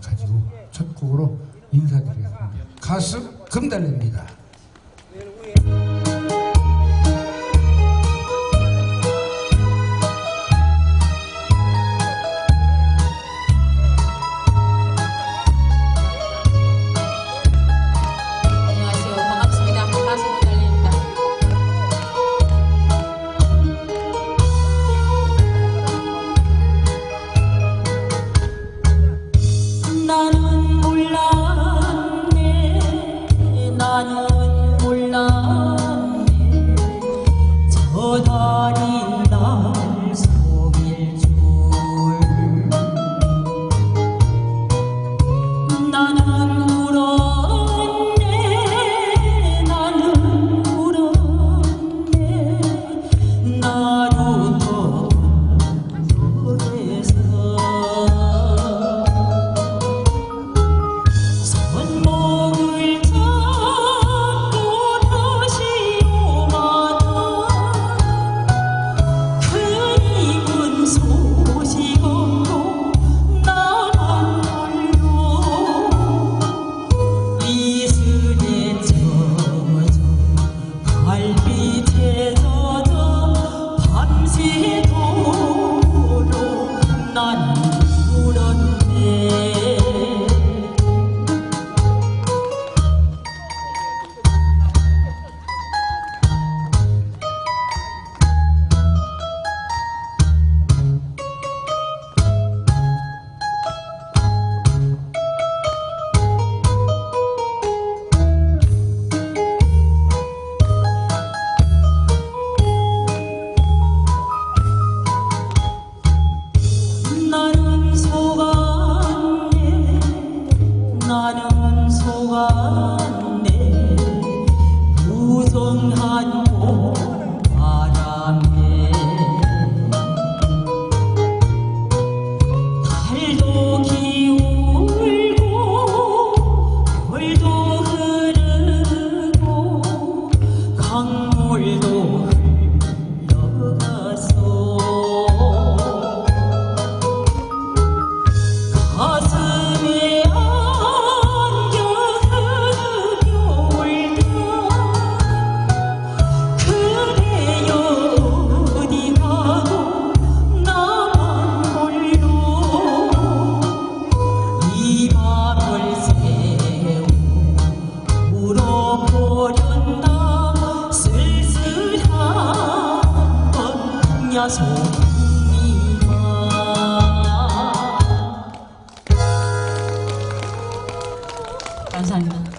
가지고 첫곡으로 인사드리겠습니다. 가슴 금달입니다. God 녀석이와 감사합니다.